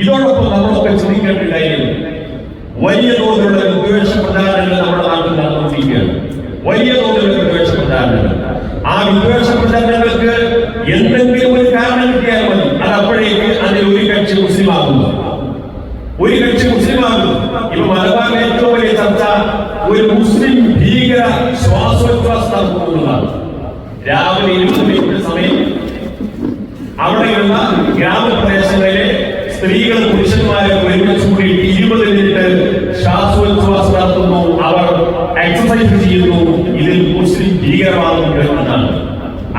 ഇതോടൊപ്പം നമ്മളൊക്കെ ചിന്തിക്കേണ്ട കാര്യം വലിയ തോതിലുള്ള വിദ്വേഷ പ്രചാരണങ്ങൾ നമ്മുടെ നാട്ടിൽ നടന്നുകൊണ്ടിരിക്കുകയാണ്. വലിയ തോതിലുള്ള വിദ്വേഷ പ്രചാരണങ്ങൾ. ആ വിദ്വേഷ പ്രചാരണങ്ങൾക്ക് എന്തെങ്കിലും ഒരു കാരണം കിട്ടിയാൽ മതി. അത് അപ്പോഴേക്ക് അതിൽ ഒരു കക്ഷി മുസ്ലിം ആകുന്നു ഒരു കക്ഷി മുസ്ലിം ആകുന്നു ഇപ്പൊ മലബാറിലെ ഏറ്റവും വലിയ ചർച്ച ഒരു മുസ്ലിം ഭീകര ശ്വാസോച്ഛ്വാസ നടത്തുന്നതാണ് രാവിലെ ഇരുപത് മിനിറ്റ് സമയം. അവിടെയുള്ള ഗ്രാമപ്രദേശങ്ങളിലെ സ്ത്രീകളും പുരുഷന്മാരും ഒരുമിച്ച് കൂടി ഇരുപത് മിനിറ്റ് ശ്വാസോച്ഛ്വാസം നടത്തുന്നു. അവർ എക്സസൈസ് ചെയ്യുന്നു. ഇതിൽ മുസ്ലിം ഭീകരവാദം എന്നാണ്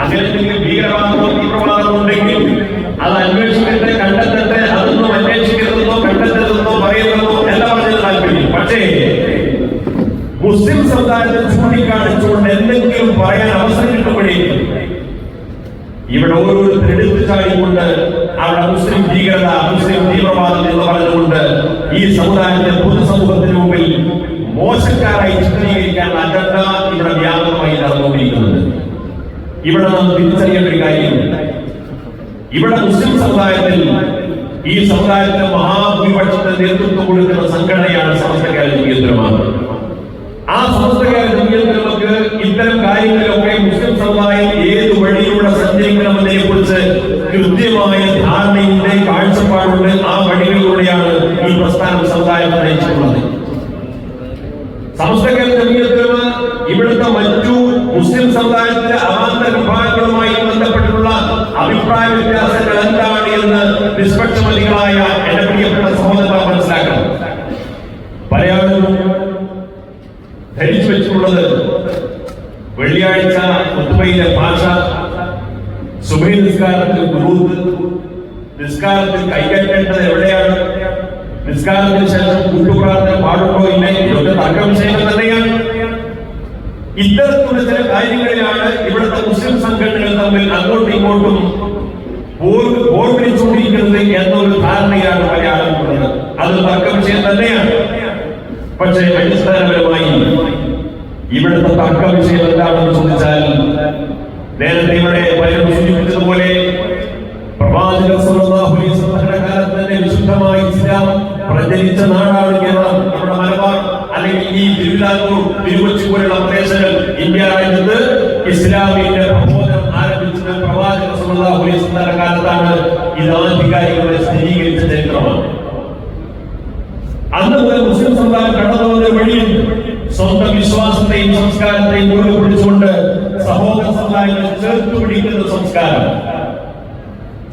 അങ്ങനെ ഭീകരവാദമോ തീവ്രവാദമോ ഉണ്ടെങ്കിൽ അത് അന്വേഷിക്കട്ടെ കണ്ടെത്തട്ടെ അതൊന്നും അന്വേഷിക്കരുതെന്നോ കണ്ടെത്തരുതെന്നോ പറയുന്നതോ എല്ലാം പറഞ്ഞത് താല്പര്യം. പക്ഷേ മുസ്ലിം സമുദായത്തെ ചൂണ്ടിക്കാണിച്ചുകൊണ്ട് എന്തെങ്കിലും പറയാൻ അവസരം കിട്ടുമ്പോഴേക്കും ഇവിടെ ഓരോരുത്തർ എടുത്തു ചാടിക്കൊണ്ട് അവിടെ മുസ്ലിം ഭീകരത മുസ്ലിം തീവ്രവാദം എന്ന് പറഞ്ഞുകൊണ്ട് ഈ സമുദായത്തിന്റെ പൊതുസമൂഹത്തിന് മുമ്പിൽ മോശക്കാരായി ചിത്രീകരിക്കാൻ അജണ്ട ഇവിടെ വ്യാപകമായി നടന്നുകൊണ്ടിരിക്കുന്നത് ഇവിടെ നാം തിരിച്ചറിയേണ്ട ഒരു കാര്യം ഇവിടെ മുസ്ലിം സമുദായത്തിൽ ഈ സമുദായത്തെ മഹാഭൂരിപക്ഷത്തിന് നേതൃത്വം കൊടുക്കുന്ന സംഘടനയാണ് സമസ്ത കേരള കേന്ദ്രമാണ് ആ സമസ്ത കേന്ദ്രങ്ങൾക്ക് ഇത്തരം കാര്യങ്ങളിലൊക്കെ മുസ്ലിം സമുദായം ഏത് വഴിയിലൂടെ സഞ്ചരിക്കണമെന്നതിനെ കുറിച്ച് കൃത്യമായ കാഴ്ചപ്പാടുണ്ട് ആ വഴികളിലൂടെയാണ് ഈ പ്രസ്ഥാനം സമുദായം നയിച്ചിട്ടുള്ളത്. കേരള ജമീയത്തിലും ഇവിടുത്തെ മറ്റു മുസ്ലിം സമുദായത്തിലെ അവാന്ത വിഭാഗങ്ങളുമായി ബന്ധപ്പെട്ടുള്ള അഭിപ്രായ വ്യത്യാസങ്ങൾ എന്താണ് എന്ന് നിഷ്പക്ഷമതികളായ എന്റെ പ്രിയപ്പെട്ട സഹോദരന്മാർ മനസ്സിലാക്കണം. പല ആളുകളും ധരിച്ചു വെച്ചിട്ടുള്ളത് വെള്ളിയാഴ്ച മുത്തുബയിലെ ഭാഷ സുബൈ നിസ്കാരത്തിൽ ഗുരൂത്ത് നിസ്കാരത്തിൽ കൈകറ്റേണ്ടത് എവിടെയാണ്? നിസ്കാരത്തിന് ശേഷം കൂട്ടുപ്രാർത്ഥന പാടുണ്ടോ? ഇല്ല? ഇതൊക്കെ ചെയ്യുന്നത് തന്നെയാണ് ഇത്തരത്തിലുള്ള ചില കാര്യങ്ങളിലാണ് ഇവിടുത്തെ മുസ്ലിം സംഘടനകൾ തമ്മിൽ അങ്ങോട്ടും ഇങ്ങോട്ടും പോർവിളിച്ചുകൊണ്ടിരിക്കുന്നത് എന്നൊരു ധാരണയാണ് പല ആളുകളുള്ളത് അത് തർക്കം വിഷയം തന്നെയാണ്. പക്ഷേ അടിസ്ഥാനപരമായി ഇവിടുത്തെ തർക്ക വിഷയം എന്താണെന്ന് ചോദിച്ചാൽ നേരത്തെ ഇവിടെ പലരും സൂചിപ്പിച്ചതുപോലെ പ്രവാചകർ സല്ലല്ലാഹു അലൈഹി വസല്ലമയുടെ കാലത്ത് തന്നെ വിശുദ്ധമായ ഇസ്ലാം പ്രചരിച്ച നാടാണ് കേരളം. നമ്മുടെ മലബാർ അല്ലെങ്കിൽ ഈ തിരുവിതാംകൂർ തിരുവച്ചി പോലുള്ള പ്രദേശങ്ങൾ ഇന്ത്യ രാജ്യത്ത് ഇസ്ലാമിന്റെ പ്രബോധനം ആരംഭിച്ചത് പ്രവാചകർ സല്ലല്ലാഹു അലൈഹി വസല്ലമയുടെ കാലത്താണ് ഇത് ആധികാരികമായി സ്ഥിരീകരിച്ച ചരിത്രമാണ് അന്ന് മുതൽ മുസ്ലിം സമുദായം കടന്നുപോകുന്ന വന്ന സ്വന്തം വിശ്വാസത്തെയും സംസ്കാരത്തെയും മുറുകെ പിടിച്ചുകൊണ്ട് സഹോദര സമുദായങ്ങളെ ചേർത്ത് പിടിക്കുന്ന സംസ്കാരം.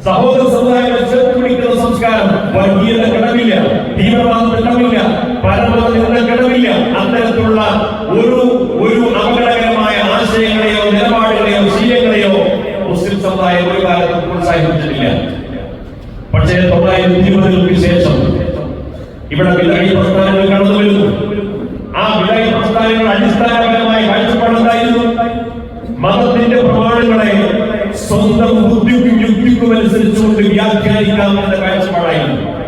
സഹോദര സമുദായങ്ങളെ ചേർത്ത് പിടിക്കുന്ന സംസ്കാരം വർഗീയത കടമില്ല തീവ്രവാദം കടമില്ല പരമതത്തിന്റെ കടമില്ല. അത്തരത്തിലുള്ള ഒരു ഒരു അപകടകരമായ ആശയങ്ങളെയോ നിലപാടുകളെയോ ശീലങ്ങളെയോ മുസ്ലിം സമുദായം ഒരു കാലത്തും പ്രോത്സാഹിപ്പിച്ചിട്ടില്ല പക്ഷേ തൊള്ളായിരത്തി ഇരുപതുകൾക്ക് ശേഷം ഇവിടെ വിലായി പ്രസ്ഥാനങ്ങൾ കടന്നു വരുന്നു ആ വിലായി പ്രസ്ഥാനങ്ങൾ അടിസ്ഥാനപരമായ കാഴ്ചപ്പാടുണ്ടായിരുന്നു മതത്തിന്റെ പ്രമാണങ്ങളെ സ്വന്തം ബുദ്ധിക്കും യുക്തിക്കും അനുസരിച്ചുകൊണ്ട് വ്യാഖ്യാനിക്കാം എന്ന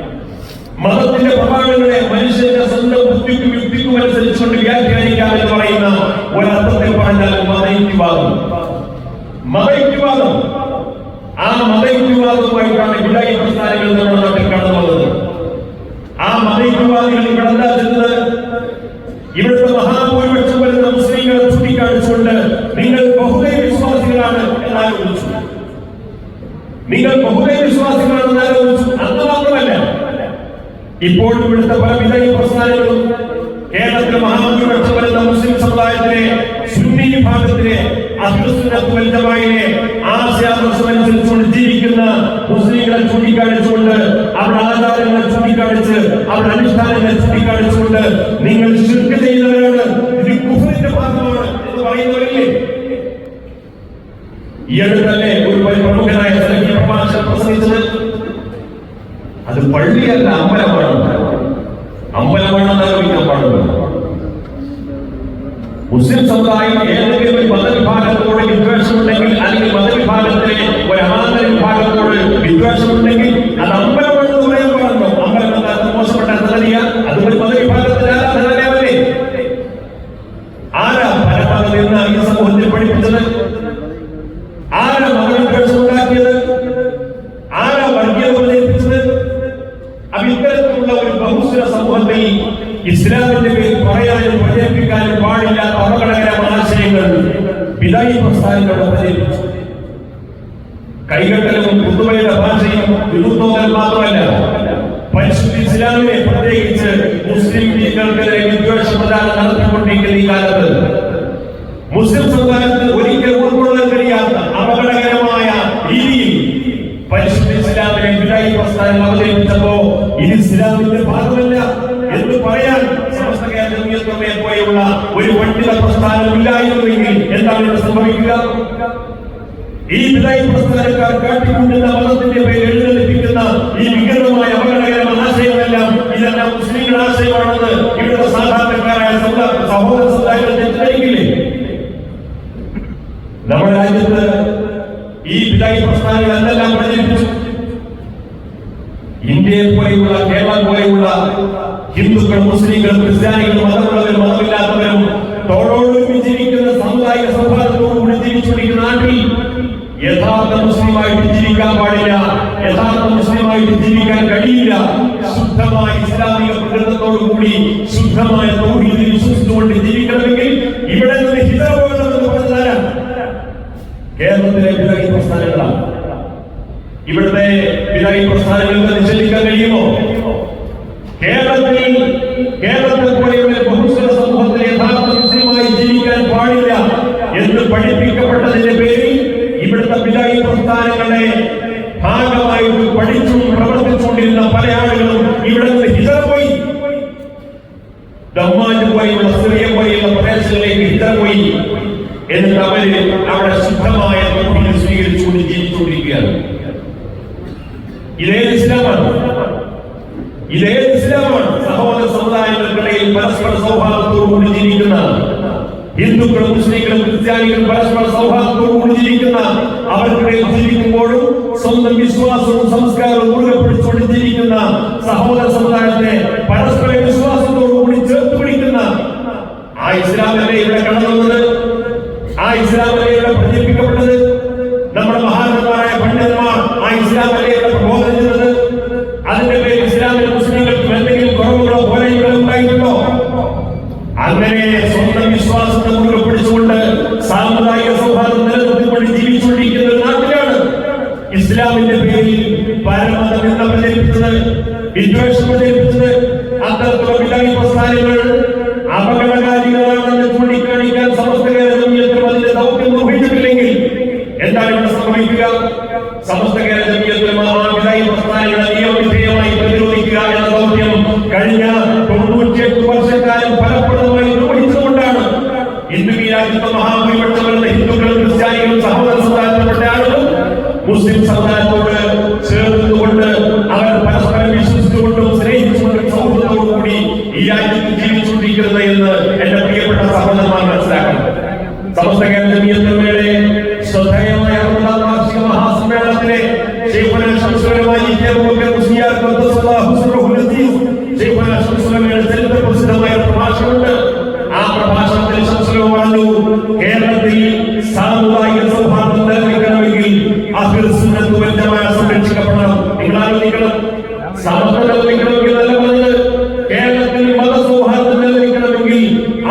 മതത്തിന്റെ പ്രഭാവങ്ങളെ മനുഷ്യന്റെ സ്വന്തം ബുദ്ധിക്കും യുക്തിക്കും അനുസരിച്ചുകൊണ്ട് വ്യാഖ്യാനിക്കാം എന്ന് പറയുന്ന ഒരർത്ഥത്തിൽ പറഞ്ഞാൽ മതയുക്തിവാദം. മതയുക്തിവാദം. ആ മതയുക്തിവാദവുമായിട്ടാണ് വിലായി പ്രസ്ഥാനങ്ങൾ നമ്മുടെ നാട്ടിൽ ആ മതയുക്തിവാദികൾ ഇവിടെ എന്താ ചെയ്യുന്നത്? ഇവിടുത്തെ മഹാഭൂരിപക്ഷം വരുന്ന മുസ്ലിങ്ങളെ ചൂണ്ടിക്കാണിച്ചുകൊണ്ട് നിങ്ങൾ ബഹുദൈവ വിശ്വാസികളാണ് എന്ന് ആരോപിച്ചു നിങ്ങൾ ബഹുദൈവ മാത്രമല്ല ഇപ്പോൾ ഇവിടുത്തെ പല വിധേയ പ്രസ്ഥാനങ്ങളും കേരളത്തിലെ മഹാഭൂരിപക്ഷം വരുന്ന മുസ്ലിം സമുദായത്തിലെ സുന്നി വിഭാഗത്തിലെ അഹ്ലുസുന്നത്ത് വൽ ജമാഅയിലെ ആശയാദർശം അനുസരിച്ചുകൊണ്ട് ജീവിക്കുന്ന മുസ്ലിങ്ങളെ ചൂണ്ടിക്കാണിച്ചുകൊണ്ട് അവരുടെ ആചാരങ്ങളെ ചൂണ്ടിക്കാണിച്ച് അവരുടെ അനുഷ്ഠാനങ്ങളെ ചൂണ്ടിക്കാണിച്ചുകൊണ്ട് നിങ്ങൾ ശിർക്ക് ചെയ്യുന്നവരാണ് ഇത് കുഫറിന്റെ ഭാഗമാണ് എന്ന് പറയുന്നവരില്ലേ ഈ അടുത്തല്ലേ ഒരു വലിയ പ്രമുഖനായ സലഫി പ്രഭാഷകൻ പ്രസംഗിച്ചത് അത് പള്ളിയല്ല അമ്പലമാണ് അമ്പലമാണെന്ന് ആരോപിക്കാൻ പാടുള്ളൂ മുസ്ലിം സമുദായം ഏതെങ്കിലും ഒരു മതവിഭാഗത്തോട് വിദ്വേഷമുണ്ടെങ്കിൽ അല്ലെങ്കിൽ മതവിഭാഗത്തിലെ ഒരു അമാന്തര വിഭാഗത്തോട് വിദ്വേഷമുണ്ടെങ്കിൽ അത് അമ്പലമാണെന്ന് പറയാൻ പാടുന്നു അമ്പലം എന്താ അത് മോശപ്പെട്ട സംഗതിയ അത് ഒരു മതവിഭാഗത്തിന്റെ ആരാധനാലയമല്ലേ ആരാ പരമാവധി എന്ന് ഈ സമൂഹത്തിൽ പഠിപ്പിച്ചത് ആരാ മതവിദ്വേഷം ഉണ്ടാക്കിയത് ആരാ വർഗീയത പ്രചരിപ്പിച്ചത് ഇത്തരത്തിലുള്ള ഒരു ബഹുസ്വര സമൂഹത്തിൽ ഇസ്ലാമിന്റെ പേരിൽ പറയാനും പ്രചരിപ്പിക്കാനും പാടില്ലാത്ത അപകടകരമായ ആശയങ്ങൾ വിദായി പ്രസ്ഥാനങ്ങളോട് പ്രചരിപ്പിച്ചു. കൈകെട്ടലും പുതുമയുടെ ഭാഷയും വിരുദ്ധോദൽ മാത്രമല്ല പരിശുദ്ധ ഇസ്ലാമിനെ പ്രത്യേകിച്ച് മുസ്ലിം ലീഗുകൾക്കെതിരെ വിദ്വേഷ പ്രചാരണം നടത്തിക്കൊണ്ടിരിക്കുന്ന ഈ കാലത്ത് മുസ്ലിം സമുദായത്തിന് ഒരിക്കൽ ഉൾക്കൊള്ളാൻ കഴിയാത്ത അപകടകരമായ രീതിയിൽ പരിശുദ്ധ ഇസ്ലാമിനെ വിദായി പ്രസ്ഥാനം അവതരിപ്പിച്ചപ്പോ ഇത് ഇസ്ലാമിന്റെ ഭാഗമല്ല. എന്ന് പറയാൻ സമസ്ത കേരള ജമിയത്തുമ്മയെ പോലെയുള്ള ഒരു പണ്ഡിത പ്രസ്ഥാനം ഇല്ലായിരുന്നുവെങ്കിൽ എന്താണ് സംഭവിക്കുക? ഈ വിദായി പ്രസ്ഥാനക്കാർ കാട്ടിക്കൊണ്ടുന്ന മതത്തിന്റെ പേര് എഴുന്നള്ളിപ്പിക്കുന്ന ഈ വികൃതമായ അപകടകരമായ ആശയമെല്ലാം ഇതെല്ലാം മുസ്ലിങ്ങളുടെ ആശയമാണെന്ന് ഇവിടുത്തെ സാധാരണക്കാരായ സഹോദര സമുദായങ്ങൾ തെറ്റിദ്ധരിക്കില്ലേ? നമ്മുടെ രാജ്യത്ത് ഈ വിദായി പ്രസ്ഥാനങ്ങൾ എന്തെല്ലാം പ്രചരിപ്പിച്ചു? ഇന്ത്യയെ പോലെയുള്ള ഹിന്ദുക്കൾ മുസ്ലിങ്ങൾ ക്രിസ്ത്യാനികൾ മതമുള്ളവരും മതമില്ലാത്തവരും തോടോടുകൂടി ജീവിക്കുന്ന സാമുദായിക സൗഹാർദ്ദത്തോടുകൂടി ജീവിച്ചുകൊണ്ടിരിക്കുന്ന നാട്ടിൽ യഥാർത്ഥ മുസ്ലിമായിട്ട് ജീവിക്കാൻ പാടില്ല. യഥാർത്ഥ മുസ്ലിമായിട്ട് ജീവിക്കാൻ കഴിയില്ല. ശുദ്ധമായ ഇസ്ലാമിക പ്രകൃതത്തോടുകൂടി ശുദ്ധമായ തൗഹീദിൽ വിശ്വസിച്ചുകൊണ്ട് ജീവിക്കണമെങ്കിൽ ഇവിടെ നിന്ന് ഹിതർ പോകണമെന്ന് കേരളത്തിലെ വിദഗ്ധ പ്രസ്ഥാനങ്ങളാണ്. ഇവിടുത്തെ വിദഗ്ധ പ്രസ്ഥാനങ്ങൾക്ക് നിശ്ചയിക്കാൻ കഴിയുമോ? കേരളത്തിൽ കേരളത്തെ പോലെയുള്ള ബഹുസ്വര സമൂഹത്തിൽ യഥാർത്ഥ ജീവിക്കാൻ പാടില്ല എന്ന് പഠിപ്പിക്കപ്പെട്ടതിന്റെ പേരിൽ ഇവിടുത്തെ പിതായി പ്രസ്ഥാനങ്ങളെ ഭാഗമായിട്ട് പഠിച്ചും പ്രവർത്തിച്ചുകൊണ്ടിരുന്ന പല ആളുകളും ഇവിടെ നിന്ന് ഹിതർ പോയി ദമ്മാജ് പോലെയുള്ള സിറിയം പോലെയുള്ള പ്രദേശങ്ങളിലേക്ക് ഹിതർ പോയി എന്നിട്ട് അവർ അവിടെ ശുദ്ധമായ സ്വീകരിച്ചുകൊണ്ട് ജീവിച്ചുകൊണ്ടിരിക്കുകയാണ്. ഇതേ ഇസ്ലാമാണ്. ഇതേ ഇസ്ലാമാണ്? സഹോദര സമുദായങ്ങൾക്കിടയിൽ പരസ്പര സൗഹാർദ്ദത്തോടുകൂടി ജീവിക്കുന്ന ഹിന്ദുക്കളും മുസ്ലിങ്ങളും ക്രിസ്ത്യാനികളും പരസ്പര സൗഹാർദ്ദത്തോടുകൂടി ജീവിക്കുന്ന അവർക്കിടയിൽ ജീവിക്കുമ്പോഴും സ്വന്തം വിശ്വാസവും സംസ്കാരവും മുറുകെ പിടിച്ചുകൊണ്ട് ജീവിക്കുന്ന സഹോദര സമുദായത്തെ പരസ്പര വിശ്വാസത്തോടുകൂടി ചേർത്ത് പിടിക്കുന്ന ആ ഇസ്ലാമല്ലേ ഇവിടെ കടന്നു വന്നത് ആ ഇസ്ലാമല്ലേ ഇവിടെ പ്രചരിപ്പിക്കപ്പെട്ടത് നമ്മുടെ മഹാന്മാരായ പണ്ഡിതന്മാർ ആ ഇസ്ലാമല്ലേ ഇവിടെ പ്രബോധനം ചെയ്തത് അതിന്റെ പേരിൽ ഇസ്ലാമിലെ മുസ്ലിങ്ങൾക്ക് എന്തെങ്കിലും കുറവുകളോ പോരായ്മകളോ ഉണ്ടായിട്ടുണ്ടോ അങ്ങനെ സ്വന്തം വിശ്വാസത്തെ മുറുകെ പിടിച്ചുകൊണ്ട് സാമുദായിക സൗഹാർദ്ദം നിലനിർത്തിക്കൊണ്ട് ജീവിച്ചുകൊണ്ടിരിക്കുന്ന ഒരു നാട്ടിലാണ് ഇസ്ലാമിന്റെ പേരിൽ പരമതം എന്ന് പ്രചരിപ്പിച്ചത് വിദ്വേഷം പ്രചരിപ്പിച്ചത് അത്തരത്തിലുള്ള വിലങ്ങി പ്രസ്ഥാനങ്ങൾ അപകടകാരികളാണെന്ന് ചൂണ്ടിക്കാണിക്കാൻ സമസ്ത കേരള ജമിയത്തും അതിന്റെ ദൗത്യം നിർവഹിച്ചിട്ടില്ലെങ്കിൽ എന്താണ് ഇവിടെ സംഭവിക്കുക സമസ്ത കേരള ജമിയത്തും ആ വിലങ്ങി പ്രസ്ഥാനങ്ങളെ നിയമവിധേയമായി പ്രതിരോധിക്കുക എന്ന ദൗത്യം കഴിഞ്ഞ തൊണ്ണൂറ്റിയെട്ട് വർഷക്കാലം ഫലപ്രദമായി നിർവഹിച്ചുകൊണ്ടാണ് ഇന്ന് ഈ രാജ്യത്തെ മഹാഭൂരിപക്ഷം വരുന്ന ഹിന്ദുക്കളും ക്രിസ്ത്യാനികളും സഹോദര സമുദായത്തിൽപ്പെട്ട ആളുകളും മുസ്ലിം സമുദായത്തോട് ചേർന്നുകൊണ്ട് അവർ പരസ്പരം വിശ്വസിച്ചുകൊണ്ടും സ്നേഹിച്ചുകൊണ്ടും സൗഹൃദത്തോടുകൂടി ഈ രാജ്യത്ത് ജീവിച്ചുകൊണ്ടിരിക്കുന്നത് എന്ന് എന്റെ പ്രിയപ്പെട്ട സഹോദരന്മാർ മനസ്സിലാക്കണം സമസ്ത കേരള നിയന്ത്രണയുടെ ശ്രദ്ധേയമായ അറുപതാം വാർഷിക മഹാസമ്മേളനത്തിലെ ശൈഖുന ശംസുലമായി മുസ്ലിയാർ ഖദ്ദസല്ലാഹു സിർറഹുൽ അസീസ് ശൈഖുന ശംസുലമയുടെ ചരിത്ര പ്രസിദ്ധമായ ഒരു പ്രഭാഷണമുണ്ട് ആ പ്രഭാഷണത്തിൽ ശംസുലമ പറഞ്ഞു കേരളത്തിൽ സാമുദായിക സൗഹാർദ്ദം നിലനിൽക്കണമെങ്കിൽ അഹിർ സുന്നത്ത് വൽ ജമാഅ സംരക്ഷിക്കപ്പെടണം നിങ്ങൾ ആലോചിക്കണം സമത്വം നിലനിൽക്കണമെങ്കിൽ നല്ല പറഞ്ഞത് കേരളത്തിൽ മതസൗഹാർദ്ദം നിലനിൽക്കണമെങ്കിൽ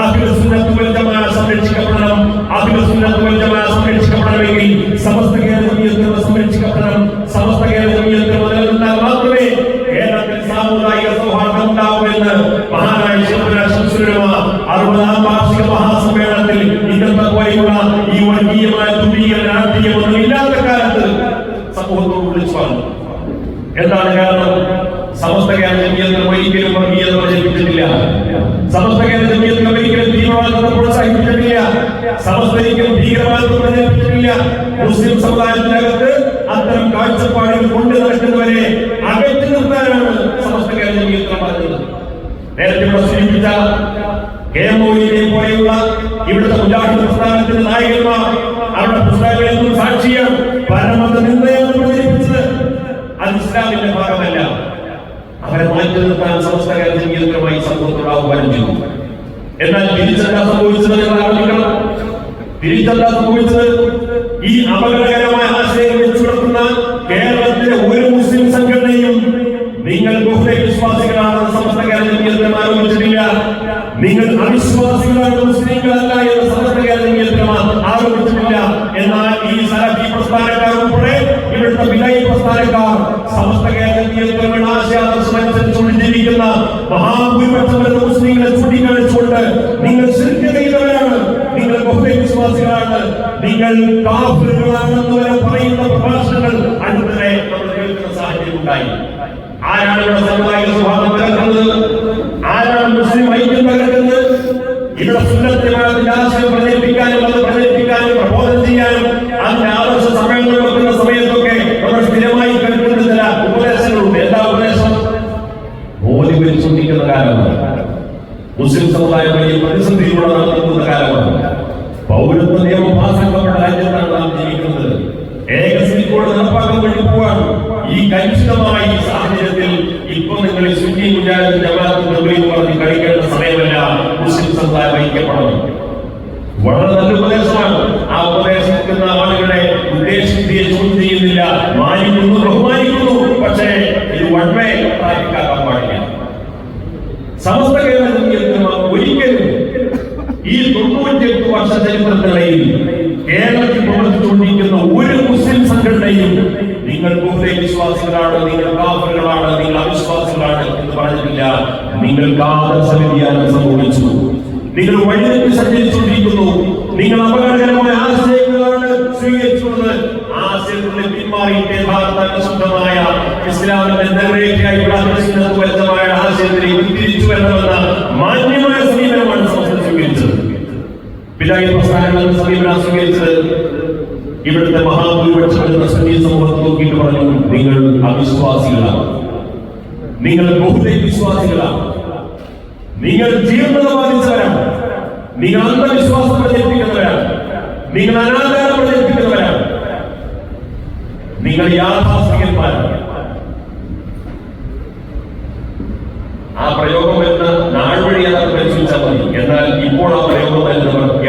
അഹിർ സുന്നത്ത് വൽ ജമാഅ സംരക്ഷിക്കപ്പെടണം അഹിർ സുന്നത്ത് വൽ ജമാഅ സംരക്ഷിക്കപ്പെടണമെങ്കിൽ സമസ്ത കേരള ജമിയത്തുകൾ സംരക്ഷിക്കപ്പെടണം. സമസ്ത കേരള ജമിയത്തുകൾ നിലനിർത്താൻ മാത്രമേ കേരളത്തിൽ സാമുദായിക സൗഹാർദ്ദം ഉണ്ടാവുമെന്ന് മഹാനായ ശിവരാജ ശംസുലമ അറുപതാം വാർഷിക മഹാസമ്മേളനത്തിൽ ഇന്നത്തെ പോലെയുള്ള ഈ വർഗീയമായ തുരീയ രാഷ്ട്രീയമൊന്നും ഇല്ലാത്ത കാലത്ത് സമൂഹത്തോട് വിളിച്ചു പറഞ്ഞു. എന്താണ് കാരണം? സമസ്ത കേരള ജമിയത്തിൽ ഒരിക്കലും വർഗീയത പ്രചരിപ്പിച്ചിട്ടില്ല. സമസ്ത കേരള ജമിയത്തിൽ തീവ്രവാദത്തെ പ്രോത്സാഹിപ്പിച്ചിട്ടില്ല സമസ്ത ഒരിക്കലും ഭീകരവാദത്തെ പ്രചരിപ്പിച്ചിട്ടില്ല മുസ്ലിം സമുദായത്തിനകത്ത് അത്തരം കാഴ്ചപ്പാടുകൾ കൊണ്ടു നടക്കുന്നവരെ അകറ്റി നിർത്താനാണ് സമസ്ത കേരള പറഞ്ഞത്. നേരത്തെ ഇവിടെ സൂചിപ്പിച്ച കെ എം മൊയ്തീനെ പോലെയുള്ള ഇവിടുത്തെ മുജാഹിദ് പ്രസ്ഥാനത്തിന്റെ നായകന്മാർ അവരുടെ പുസ്തകങ്ങളിൽ സാക്ഷിയാണ് പരമത നിന്ദയാണ് പ്രചരിപ്പിച്ചത് അത് ഇസ്ലാമിന്റെ ഭാഗമല്ല അവരെ മാറ്റി നിർത്താൻ സമസ്ത കേന്ദ്രമായി സമൂഹത്തോട് ആഹ്വാനം ചെയ്തു എന്നാൽ തിരിച്ചെന്താ സംഭവിച്ചത് നിങ്ങൾ ആലോചിക്കണം തിരിച്ചെന്താ സംഭവിച്ചത് ഈ അപകടകരമായ ആശയം വെച്ചുകൊടുക്കുന്ന കേരളത്തിലെ ഒരു മുസ്ലിം സംഘടനയും നിങ്ങൾ ബഹുദൈവ വിശ്വാസികളാണെന്ന് സമസ്ത കേരള ജമീയത്തിലും ആരോപിച്ചിട്ടില്ല നിങ്ങൾ അവിശ്വാസികളാണ് മുസ്ലിങ്ങളല്ല എന്ന് കേരള ജമീയത്തിലും ആരോപിച്ചിട്ടില്ല. എന്നാൽ ഈ സലഫി പ്രസ്ഥാനക്കാർ ഉൾപ്പെടെ ഇവിടുത്തെ വിനയ പ്രസ്ഥാനക്കാർ സമസ്ത കേരളത്തിൽ ആശയാദർശമനുസരിച്ചുകൊണ്ട് ജീവിക്കുന്ന മഹാഭൂരിപക്ഷം വരുന്ന മുസ്ലിങ്ങളെ ചൂണ്ടിക്കാണിച്ചുകൊണ്ട് നിങ്ങൾ ശൃംഖലയിലവരാണ്. നിങ്ങൾ ബഹുദൈ വിശ്വാസികളാണ് നിങ്ങൾ കാഫിറുകളാണെന്ന് വരെ പറയുന്ന പ്രഭാഷണങ്ങൾ അടുത്തിടെ നമ്മൾ കേൾക്കുന്ന സാഹചര്യം ഉണ്ടായി. ആരാണ് ഇവിടെ സമുദായ സ്വഭാവം തകർക്കുന്നത് ആരാണ് മുസ്ലിം ഐക്യം തകർക്കുന്നത് ഇവിടെ സുന്നത്തിമാരുടെ ആശയം പ്രചരിപ്പിക്കാനും അത് പ്രചരിപ്പിക്കാനും പ്രബോധനം ചെയ്യാനും അതിന്റെ ആദർശ സമ്മേളനം വെക്കുന്ന സമയത്തൊക്കെ നമ്മൾ സ്ഥിരമായി കേൾക്കുന്ന ചില ഉപദേശങ്ങളുണ്ട് എന്താ ഉപദേശം മോദി പരിശോധിക്കുന്ന കാലമാണ് മുസ്ലിം സമുദായം വലിയ പ്രതിസന്ധിയിലൂടെ നടത്തുന്ന കാലമാണ് പൗരത്വ നിയമം പാസാക്കപ്പെട്ട രാജ്യത്താണ് നാം ജീവിക്കുന്നത്. ഏക സിനിക്കോട് നടപ്പാക്കാൻ വേണ്ടി ഈ കലുഷിതമായ ഈ സാഹചര്യത്തിൽ ഇപ്പൊ നിങ്ങൾ സുന്നി മുജാഹിദ് ജമാഅത്ത് നിർവഹിച്ച് പറഞ്ഞ് കളിക്കേണ്ട സമയമല്ല. മുസ്ലിം സമുദായം ഐക്യപ്പെടണം. വളരെ നല്ല ഉപദേശമാണ്. ആ ഉപദേശിക്കുന്ന ആളുകളെ ഉദ്ദേശിക്കുകയെ ചോദ്യം ചെയ്യുന്നില്ല. മാനിക്കുന്നു ബഹുമാനിക്കുന്നു. പക്ഷേ ഇത് വൺവേ പ്രാപിക്കാക്കാൻ പാടില്ല. സമസ്ത കേരളത്തിൽ ഒരിക്കലും ഈ തൊണ്ണൂറ്റിയെട്ട് വർഷ ചരിത്രത്തിനിടയിൽ കേരളത്തിൽ പ്രവർത്തിച്ചുകൊണ്ടിരിക്കുന്ന ഒരു മുസ്ലിം സംഘടനയും നിങ്ങൾ വിശ്വാസികളാണ് നിങ്ങൾ കാഫറുകളാണ് നിങ്ങൾ അവിശ്വാസികളാണ് എന്ന് പറഞ്ഞിട്ടില്ല. നിങ്ങൾ ആദർശ സമിതിയാണ് സംഭവിച്ചു നിങ്ങൾ വഴിതെറ്റി സഞ്ചരിച്ചുകൊണ്ടിരിക്കുന്നു. നിങ്ങൾ അപകടകരമായ ആശയങ്ങളാണ് സ്വീകരിച്ചുകൊണ്ട് ആശയത്തിന്റെ പിന്മാറിയിട്ട് ശുദ്ധമായ ഇസ്ലാമിന്റെ വ്യക്തമായ ആശയത്തിലേക്ക് തിരിച്ചു വരണമെന്ന മാന്യമായ സമീപനമാണ് സംസ്ഥാനം സ്വീകരിച്ചത്. പിതായി പ്രസ്ഥാനങ്ങൾ സമീപനം ഇവിടുത്തെ മഹാഭൂരിപക്ഷം സന്നി സമൂഹത്തെ നോക്കിയിട്ട് പറഞ്ഞു നിങ്ങൾ അവിശ്വാസികളാണ്. നിങ്ങൾ ബഹുദൈവ വിശ്വാസികളാണ്. നിങ്ങൾ ജീർണത ബാധിച്ചവരാണ് നിങ്ങൾ അന്ധവിശ്വാസം പ്രചരിപ്പിക്കുന്നവരാണ്. നിങ്ങൾ അനാചാരം പ്രചരിപ്പിക്കുന്നവരാണ്. നിങ്ങൾ യാഥാസ്ഥികന്മാരാണ് ആ പ്രയോഗം എന്ന നാൾ വഴി മതി. എന്നാൽ ഇപ്പോൾ ആ പ്രയോഗം മനസ്സിലാക്കി